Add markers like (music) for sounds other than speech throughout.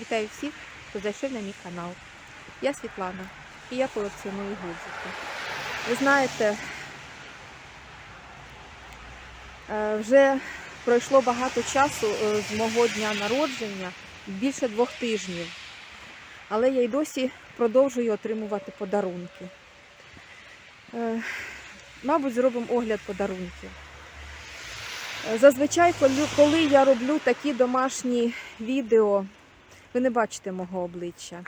Вітаю всіх, хто зайшов на мій канал. Я Світлана і я колекціоную гудзики. Ви знаєте, е, вже пройшло багато часу е, з мого дня народження, більше двох тижнів. Але я й досі продовжую отримувати подарунки. Е, Мабуть, зробимо огляд подарунків. Зазвичай, коли я роблю такі домашні відео, ви не бачите мого обличчя.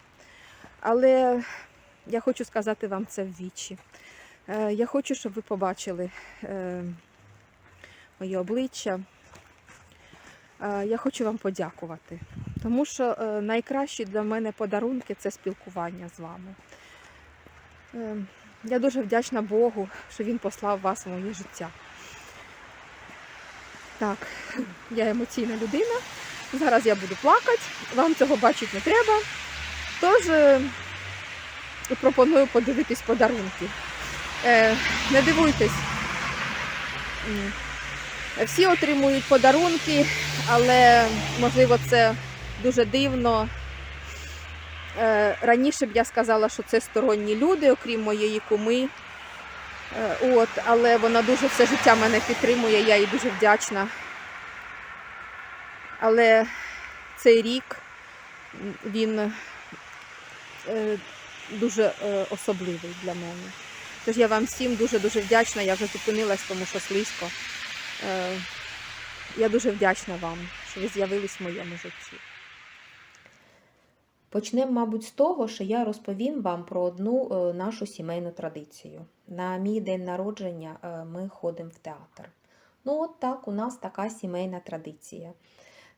Але я хочу сказати вам це в вічі. Е, Я хочу, щоб ви побачили е, моє обличчя. Е, Я хочу вам подякувати, тому що найкращі для мене подарунки це спілкування з вами. Я дуже вдячна Богу, що Він послав вас в моє життя. Так, я емоційна людина. Зараз я буду плакати, вам цього бачити не треба. Тож е, пропоную подивитись подарунки. Е, не дивуйтесь. Всі отримують подарунки, але можливо це дуже дивно. Е, раніше б я сказала, що це сторонні люди, окрім моєї куми. От, але вона дуже все життя мене підтримує, я їй дуже вдячна. Але цей рік він е, дуже е, особливий для мене. Тож я вам всім дуже-дуже вдячна. Я вже зупинилась, тому що слизько. Е, я дуже вдячна вам, що ви з'явились в моєму житті. Почнемо, мабуть, з того, що я розповім вам про одну нашу сімейну традицію. На мій день народження ми ходимо в театр. Ну, от так, у нас така сімейна традиція.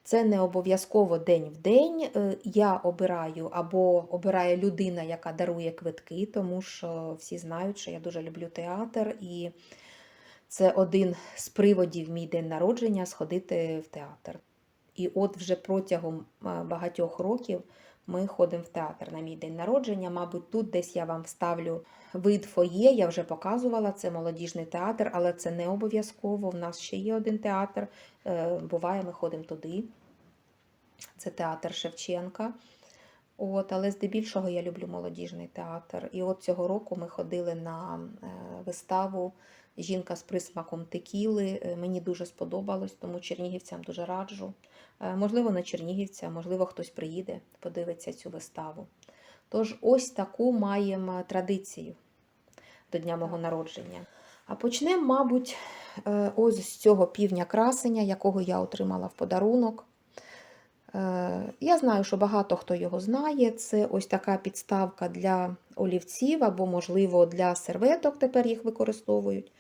Це не обов'язково день в день. Е, Я обираю або обирає людина, яка дарує квитки, тому що всі знають, що я дуже люблю театр, і це один з приводів мій день народження сходити в театр. І от вже протягом е, багатьох років ми ходимо в театр на мій день народження. Мабуть, тут десь я вам вставлю вид фоє. Я вже показувала це молодіжний театр, але це не обов'язково. У нас ще є один театр. Е, Буває, ми ходимо туди. Це театр Шевченка. От, але здебільшого я люблю молодіжний театр. І от цього року ми ходили на е, виставу Жінка з присмаком текіли. Е, Мені дуже сподобалось, тому чернігівцям дуже раджу. Е, Можливо, не чернігівця, можливо, хтось приїде, подивиться цю виставу. Тож, ось таку маємо традицію до дня мого народження. А почнемо, мабуть, ось з цього півня красення, якого я отримала в подарунок. Е, Я знаю, що багато хто його знає. Це ось така підставка для олівців або, можливо, для серветок тепер їх використовують.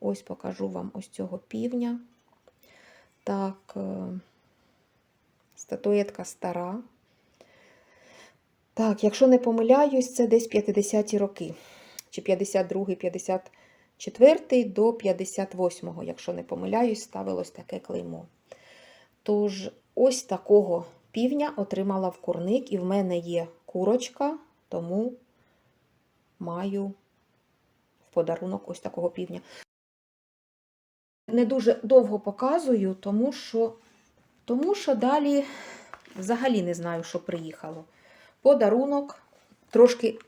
Ось покажу вам ось цього півня. Так, е, статуєтка стара. Так, якщо не помиляюсь, це десь 50-ті роки. Чи 52-й, 54 до 58-го, якщо не помиляюсь, ставилось таке клеймо. Тож, ось такого півня отримала в курник, і в мене є курочка, тому маю в подарунок ось такого півня. Не дуже довго показую, тому що, тому що далі взагалі не знаю, що приїхало. Подарунок трошки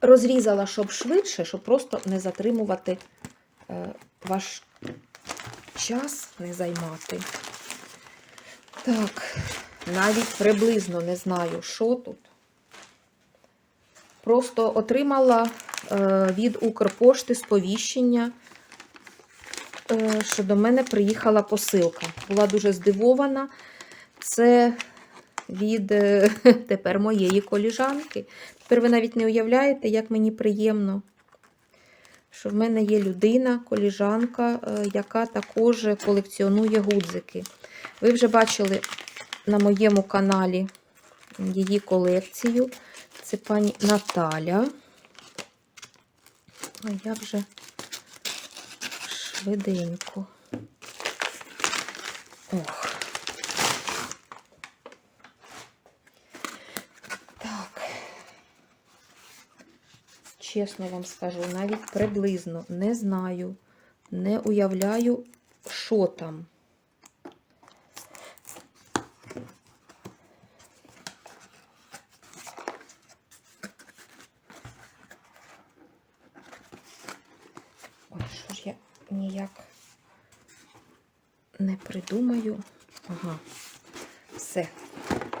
розрізала, щоб швидше, щоб просто не затримувати е, ваш час, не займати. Так, навіть приблизно не знаю, що тут. Просто отримала е, від Укрпошти сповіщення, е, що до мене приїхала посилка. Була дуже здивована. Це від е, (laughs) тепер моєї коліжанки. Тепер ви навіть не уявляєте, як мені приємно, що в мене є людина, коліжанка, е, яка також колекціонує гудзики. Ви вже бачили на моєму каналі її колекцію. Це пані Наталя. А я вже швиденько. Ох. чесно вам скажу, навіть приблизно не знаю, не уявляю, що там. Ой, що ж я ніяк не придумаю. Ага, все,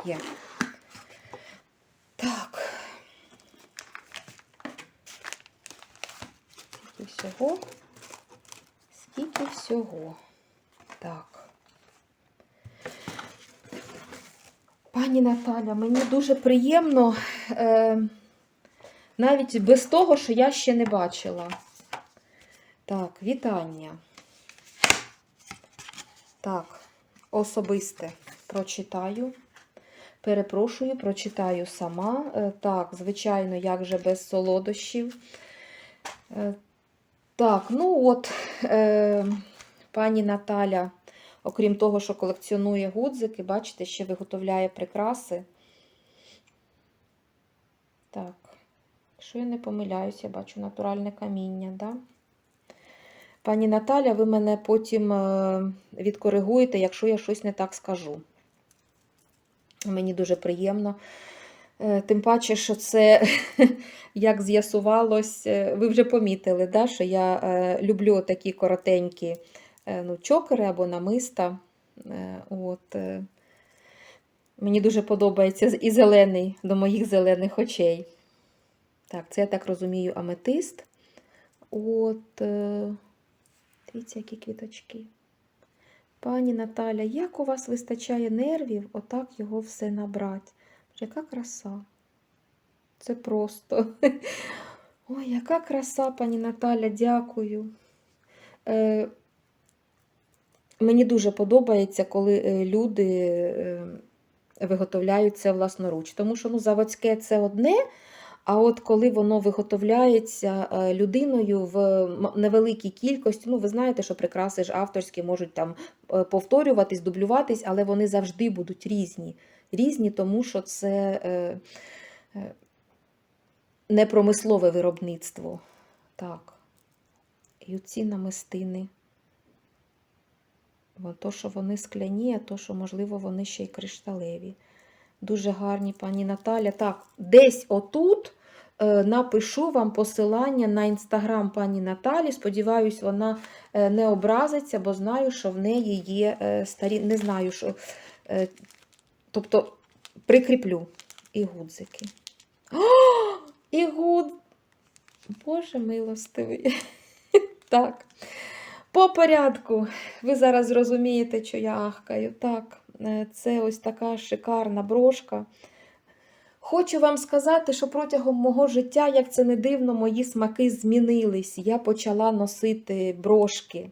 є. Всього? Скільки всього? Так. Пані Наталя, мені дуже приємно, е, навіть без того, що я ще не бачила. Так, вітання. Так, особисте прочитаю. Перепрошую, прочитаю сама. Е, Так, звичайно, як же без солодощів. Так, ну от, е, пані Наталя, окрім того, що колекціонує гудзики, бачите, ще виготовляє прикраси. Так, якщо я не помиляюсь, я бачу натуральне каміння, да? Пані Наталя, ви мене потім е, відкоригуєте, якщо я щось не так скажу. Мені дуже приємно. Е, Тим паче, що це, (laughs) як з'ясувалось, е, ви вже помітили, да, що я е, люблю такі коротенькі ну, чокери або намиста. От, Мені дуже подобається і зелений до моїх зелених очей. Так, це я так розумію, аметист. От, дивіться, які квіточки. Пані Наталя, як у вас вистачає нервів отак його все набрати? Яка краса. Це просто. (laughs) Ой, яка краса, пані Наталя, дякую. Е, мені дуже подобається, коли е, люди е, виготовляють це власноруч. Тому що ну, заводське це одне, а от коли воно виготовляється е, людиною в невеликій кількості, ну ви знаєте, що прикраси ж авторські можуть там повторюватись, дублюватись, але вони завжди будуть різні. Різні, тому що це е, е, не промислове виробництво. Так. І оці намистини. То, що вони скляні, а то, що, можливо, вони ще й кришталеві. Дуже гарні, пані Наталя. Так, десь отут е, напишу вам посилання на інстаграм пані Наталі. Сподіваюсь, вона не образиться, бо знаю, що в неї є старі. Не знаю, що. Тобто прикріплю і гудзики. О, і гуд. Боже милостивий. (laughs) Так. По порядку. Ви зараз зрозумієте, що я ахкаю. Так, е, це ось така шикарна брошка. Хочу вам сказати, що протягом мого життя, як це не дивно, мої смаки змінились. Я почала носити брошки.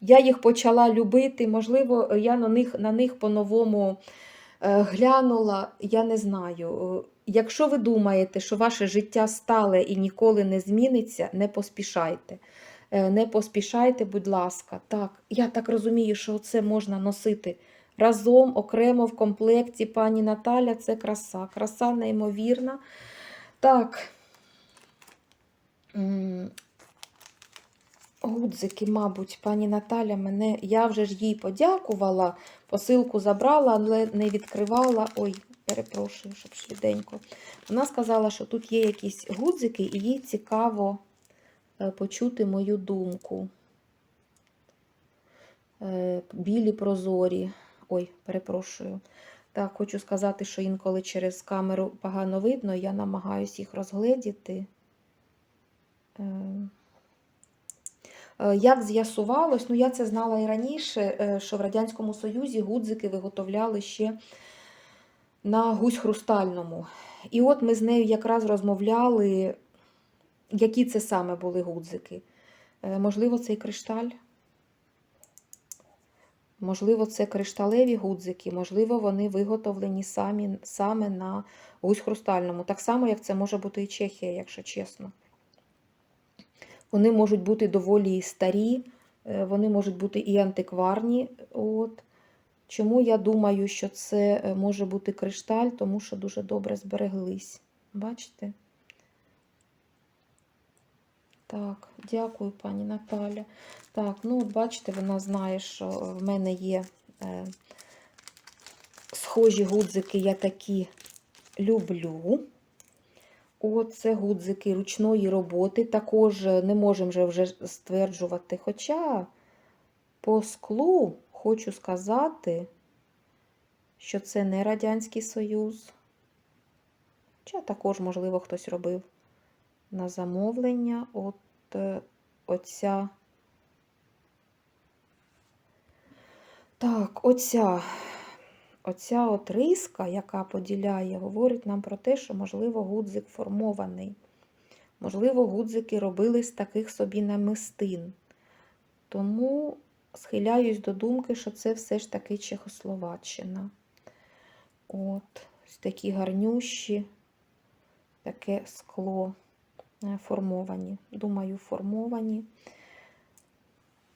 Я їх почала любити. Можливо, я на них, на них по-новому глянула. Я не знаю. Е, Якщо ви думаєте, що ваше життя стале і ніколи не зміниться, не поспішайте. Е, Не поспішайте, будь ласка. Так, я так розумію, що це можна носити разом, окремо в комплекті. Пані Наталя, це краса. Краса неймовірна. Так. Гудзики, мабуть, пані Наталя мене. Я вже ж їй подякувала, посилку забрала, але не відкривала. Ой, перепрошую, щоб швиденько. Вона сказала, що тут є якісь гудзики, і їй цікаво е, почути мою думку. Е, Білі прозорі. Ой, перепрошую. Так, хочу сказати, що інколи через камеру погано видно, я намагаюся їх розгледіти. Е, Як з'ясувалось, ну я це знала і раніше, е, що в Радянському Союзі гудзики виготовляли ще на гусь хрустальному. І от ми з нею якраз розмовляли, які це саме були гудзики. Е, Можливо, це і кришталь. Можливо, це кришталеві гудзики, можливо, вони виготовлені самі, саме на гусь хрустальному. Так само, як це може бути і Чехія, якщо чесно. Вони можуть бути доволі старі, е, вони можуть бути і антикварні. От. Чому я думаю, що це е, може бути кришталь, тому що дуже добре збереглись. Бачите? Так, дякую, пані Наталя. Так, ну от бачите, вона знає, що в мене є е, схожі гудзики, я такі люблю. О, це гудзики ручної роботи. Також е, не можемо вже вже стверджувати. Хоча по склу хочу сказати, що це не Радянський Союз. Хоча також, можливо, хтось робив на замовлення. От е, оця. Так, оця, оця от риска, яка поділяє, говорить нам про те, що, можливо, гудзик формований. Можливо, гудзики робили з таких собі намистин. Тому схиляюсь до думки, що це все ж таки Чехословаччина. От, ось такі гарнющі, таке скло е, формовані. Думаю, формовані,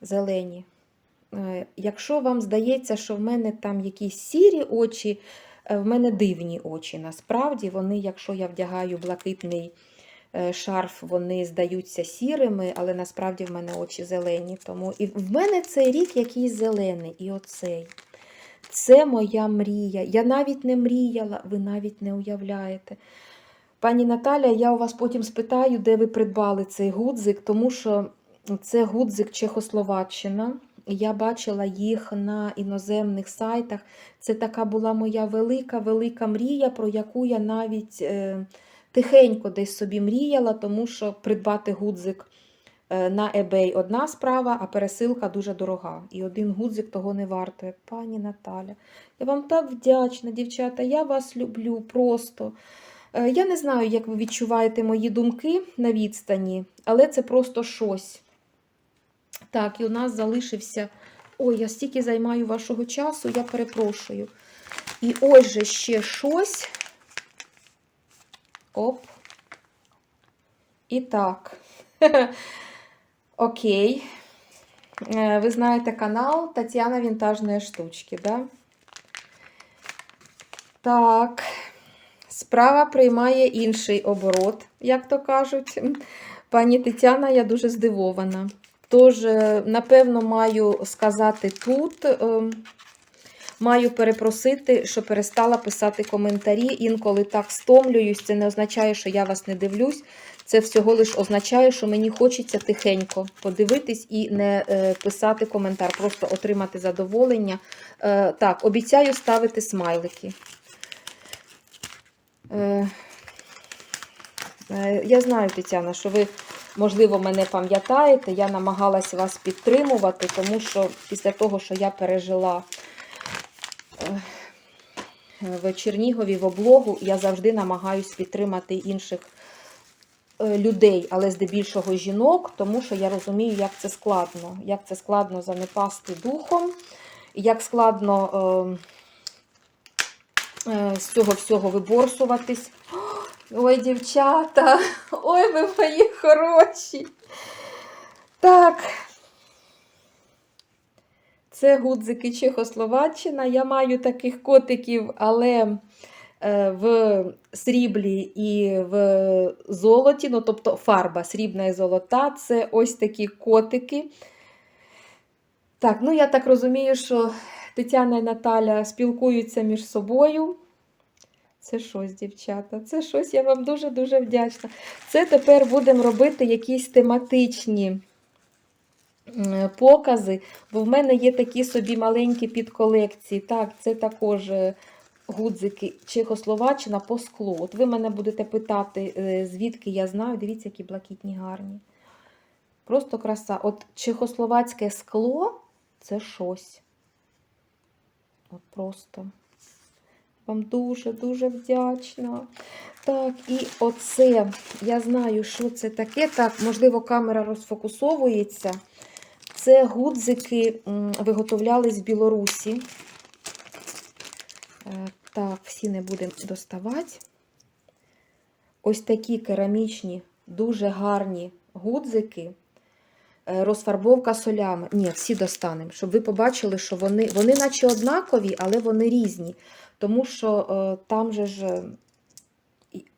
зелені. Е, Якщо вам здається, що в мене там якісь сірі очі, е, в мене дивні очі. Насправді, вони, якщо я вдягаю блакитний е, шарф, вони здаються сірими, але насправді в мене очі зелені. Тому і в мене цей рік якийсь зелений, і оцей. Це моя мрія. Я навіть не мріяла, ви навіть не уявляєте. Пані Наталя, я у вас потім спитаю, де ви придбали цей гудзик, тому що це гудзик Чехословаччина. Я бачила їх на іноземних сайтах. Це така була моя велика-велика мрія, про яку я навіть е, тихенько десь собі мріяла, тому що придбати гудзик е, на eBay одна справа, а пересилка дуже дорога. І один гудзик того не вартує. Пані Наталя, я вам так вдячна, дівчата. Я вас люблю просто. Е, Я не знаю, як ви відчуваєте мої думки на відстані, але це просто щось. Так, і у нас залишився. Ой, я стільки займаю вашого часу, я перепрошую. І ось же ще щось. Оп. І так. (laughs) Окей. Е, Ви знаєте канал Тетяна Вінтажної штучки, да? Так. Справа приймає інший оборот, як то кажуть. Пані Тетяна, я дуже здивована. Тож, е, напевно, маю сказати тут, е, маю перепросити, що перестала писати коментарі. Інколи так стомлююсь. Це не означає, що я вас не дивлюсь. Це всього лиш означає, що мені хочеться тихенько подивитись і не е, писати коментар, просто отримати задоволення. Так, обіцяю ставити смайлики. Я знаю, Тетяна, що ви, можливо, мене пам'ятаєте. Я намагалась вас підтримувати, тому що після того, що я пережила е, в Чернігові в облогу, я завжди намагаюсь підтримати інших е, людей, але здебільшого жінок, тому що я розумію, як це складно. Як це складно занепасти духом, як складно. е, е, з цього всього виборсуватись. Ой, дівчата, (laughs) ой, ви мої хороші. Так. Це гудзики Чехословаччина. Я маю таких котиків, але е, в сріблі і в золоті, ну, тобто фарба срібна і золота це ось такі котики. Так, ну я так розумію, що Тетяна і Наталя спілкуються між собою. Це щось, дівчата, це щось, я вам дуже-дуже вдячна. Це тепер будемо робити якісь тематичні покази, бо в мене є такі собі маленькі підколекції. Так, це також е, гудзики Чехословаччина по склу. От ви мене будете питати, е, звідки я знаю. Дивіться, які блакитні гарні. Просто краса. От чехословацьке скло це щось. От просто. Вам дуже-дуже вдячна. Так, і оце, я знаю, що це таке. Так, можливо, камера розфокусовується. Це гудзики м, виготовлялись в Білорусі. Е, Так, всі не будемо доставати. Ось такі керамічні, дуже гарні гудзики. Е, Розфарбовка солями. Ні, всі достанемо, щоб ви побачили, що вони, вони наче однакові, але вони різні. Тому що е, там же ж е,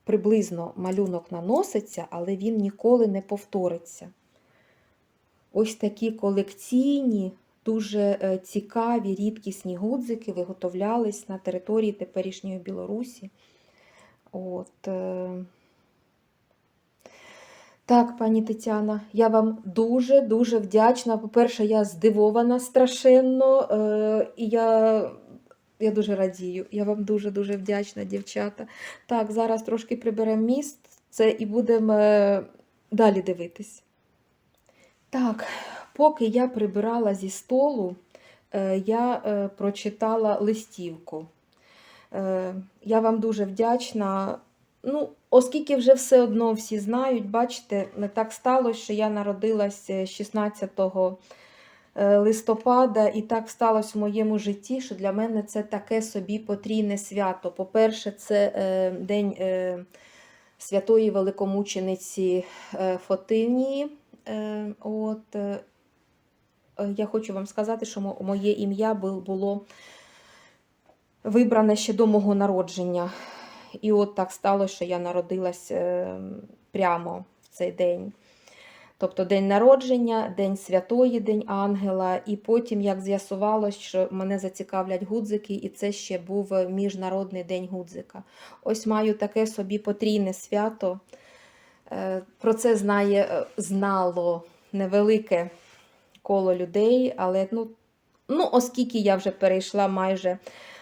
приблизно малюнок наноситься, але він ніколи не повториться. Ось такі колекційні, дуже е, цікаві, рідкісні гудзики виготовлялись на території теперішньої Білорусі. От, Так, пані Тетяна, я вам дуже дуже вдячна. По-перше, я здивована страшенно, і я, я дуже радію. Я вам дуже дуже вдячна, дівчата. Так, зараз трошки приберемо міст це і будемо е, далі дивитись. Так, поки я прибирала зі столу, е, я е, прочитала листівку. Я вам дуже вдячна. Ну, оскільки вже все одно всі знають, бачите, так сталося, що я народилась е, 16 е, листопада, і так сталося в моєму житті, що для мене це таке собі потрійне свято. По-перше, це е, день е, святої великомучениці е, Фотинії. Е, От, е, е, я хочу вам сказати, що моє ім'я було вибране ще до мого народження. І от так сталося, що я народилась е, прямо в цей день. Тобто день народження, День Святої, День Ангела, і потім, як з'ясувалось, що мене зацікавлять гудзики, і це ще був Міжнародний день гудзика. Ось маю таке собі потрійне свято. Е, Про це знає, е, знало невелике коло людей, але ну, ну, оскільки я вже перейшла майже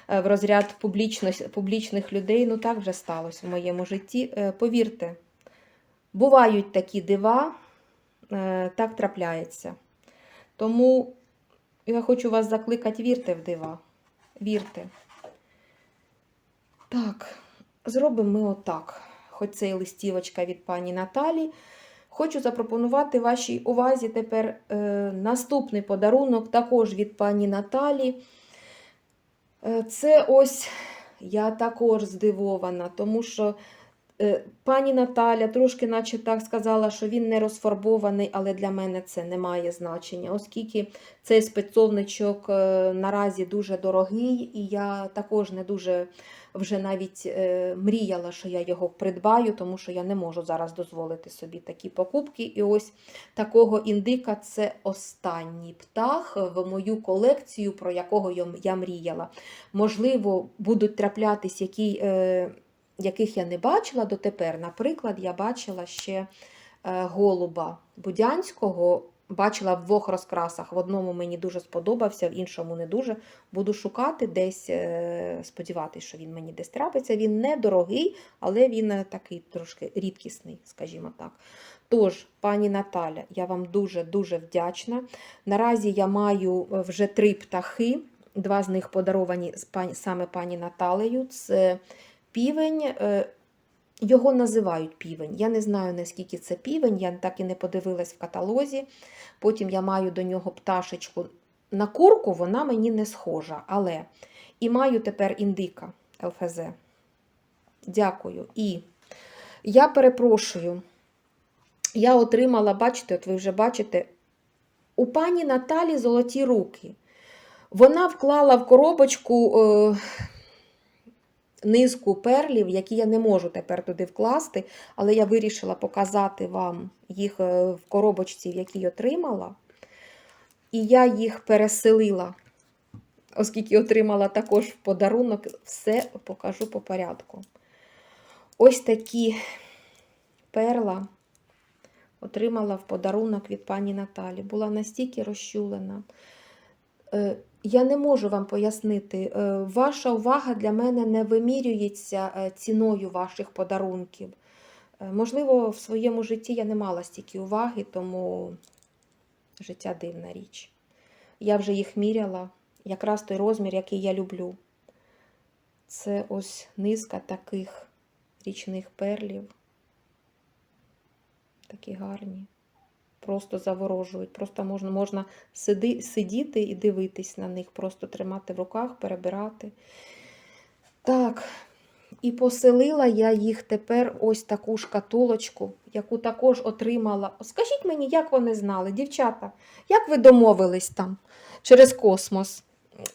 е, в розряд публічно- публічних людей, ну так вже сталося в моєму житті. Повірте, бувають такі дива, так трапляється. Тому я хочу вас закликати, вірте в дива. Вірте. Так, зробимо ми отак. Хоч це і листівочка від пані Наталі. Хочу запропонувати вашій увазі тепер е, наступний подарунок також від пані Наталі. Е, Це ось я також здивована, тому що е, пані Наталя трошки, наче так сказала, що він не розфарбований, але для мене це не має значення, оскільки цей спецовничок е, наразі дуже дорогий, і я також не дуже вже навіть е, мріяла, що я його придбаю, тому що я не можу зараз дозволити собі такі покупки. І ось такого індика це останній птах в мою колекцію, про якого я- мріяла. Можливо, будуть траплятись, які, е, яких я не бачила дотепер. Наприклад, я бачила ще е, голуба Будянського. Бачила в двох розкрасах. В одному мені дуже сподобався, в іншому не дуже. Буду шукати десь, е, сподіватися, що він мені десь трапиться. Він недорогий, але він е, такий трошки рідкісний, скажімо так. Тож, пані Наталя, я вам дуже-дуже вдячна. Наразі я маю вже три птахи. Два з них подаровані саме пані Наталею. Це півень. е, Його називають півень. Я не знаю, наскільки це півень, я так і не подивилась в каталозі. Потім я маю до нього пташечку. На курку вона мені не схожа, але і маю тепер індика ЛФЗ. Дякую. І я перепрошую, я отримала, бачите, от ви вже бачите, у пані Наталі золоті руки. Вона вклала в коробочку е, низку перлів, які я не можу тепер туди вкласти, але я вирішила показати вам їх е, в коробочці, в якій отримала. І я їх переселила, оскільки отримала також в подарунок, все покажу по порядку. Ось такі перла отримала в подарунок від пані Наталі. Була настільки розчулена. Е, Я не можу вам пояснити. Е, Ваша увага для мене не вимірюється е, ціною ваших подарунків. Можливо, в своєму житті я не мала стільки уваги, тому життя дивна річ. Я вже їх міряла, якраз той розмір, який я люблю. Це ось низка таких річних перлів. Такі гарні. Просто заворожують. Просто можна, можна сиди, сидіти і дивитись на них, просто тримати в руках, перебирати. Так, і поселила я їх тепер ось таку шкатулочку, яку також отримала. Скажіть мені, як вони знали, дівчата, як ви домовились там через космос?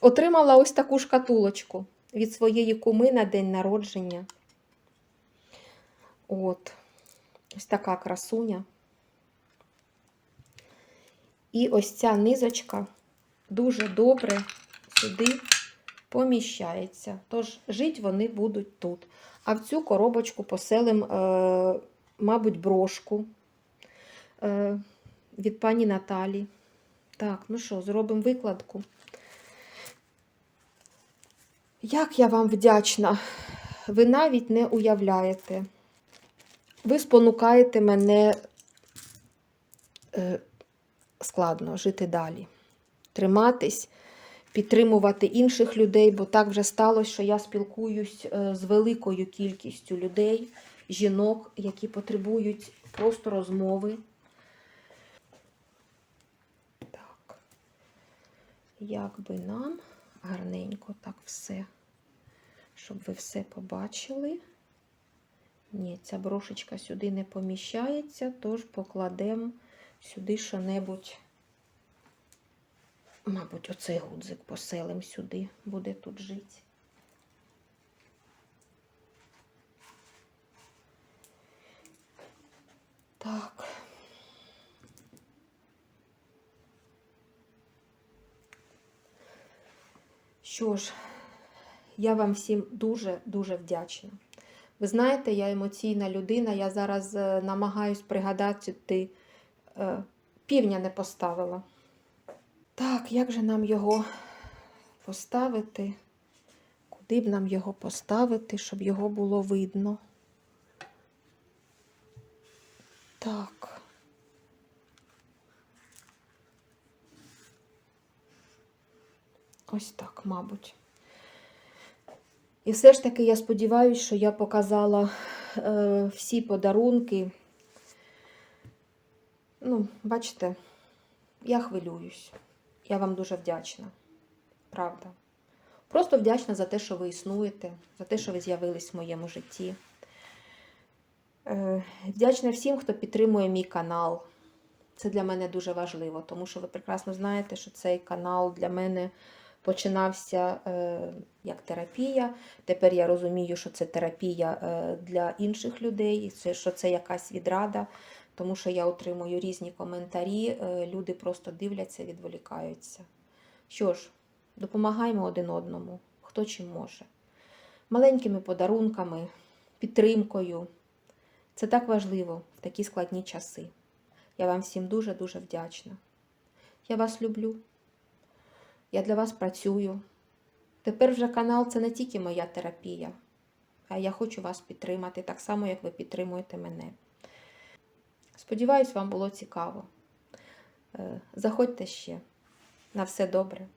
Отримала ось таку шкатулочку від своєї куми на день народження. От, ось така красуня. І ось ця низочка дуже добре сюди поміщається. Тож жити вони будуть тут. А в цю коробочку поселим, е, мабуть, брошку. е, від пані Наталі. Так, ну що, зробимо викладку. Як я вам вдячна, ви навіть не уявляєте. Ви спонукаєте мене е, складно жити далі, триматись, підтримувати інших людей, бо так вже сталося, що я спілкуюсь е, з великою кількістю людей, жінок, які потребують просто розмови. Так. Як би нам гарненько так все, щоб ви все побачили. Ні, ця брошечка сюди не поміщається, тож покладемо сюди що-небудь. Мабуть, оцей гудзик поселим сюди, буде тут жити. Так. Що ж, я вам всім дуже-дуже вдячна. Ви знаєте, я емоційна людина, я зараз е, намагаюсь пригадати, ти півня не поставила. Так, як же нам його поставити? Куди б нам його поставити, щоб його було видно? Так. Ось так, мабуть. І все ж таки я сподіваюся, що я показала е, всі подарунки. Ну, бачите, я хвилююсь. Я вам дуже вдячна. Правда. Просто вдячна за те, що ви існуєте, за те, що ви з'явились в моєму житті. Е, вдячна всім, хто підтримує мій канал. Це для мене дуже важливо, тому що ви прекрасно знаєте, що цей канал для мене починався е, як терапія. Тепер я розумію, що це терапія е, для інших людей, що це якась відрада, тому що я отримую різні коментарі, е, люди просто дивляться, відволікаються. Що ж, допомагаємо один одному, хто чим може. Маленькими подарунками, підтримкою. Це так важливо в такі складні часи. Я вам всім дуже-дуже вдячна. Я вас люблю. Я для вас працюю. Тепер вже канал це не тільки моя терапія, а я хочу вас підтримати так само, як ви підтримуєте мене. Сподіваюсь, вам було цікаво. Е, Заходьте ще. На все добре.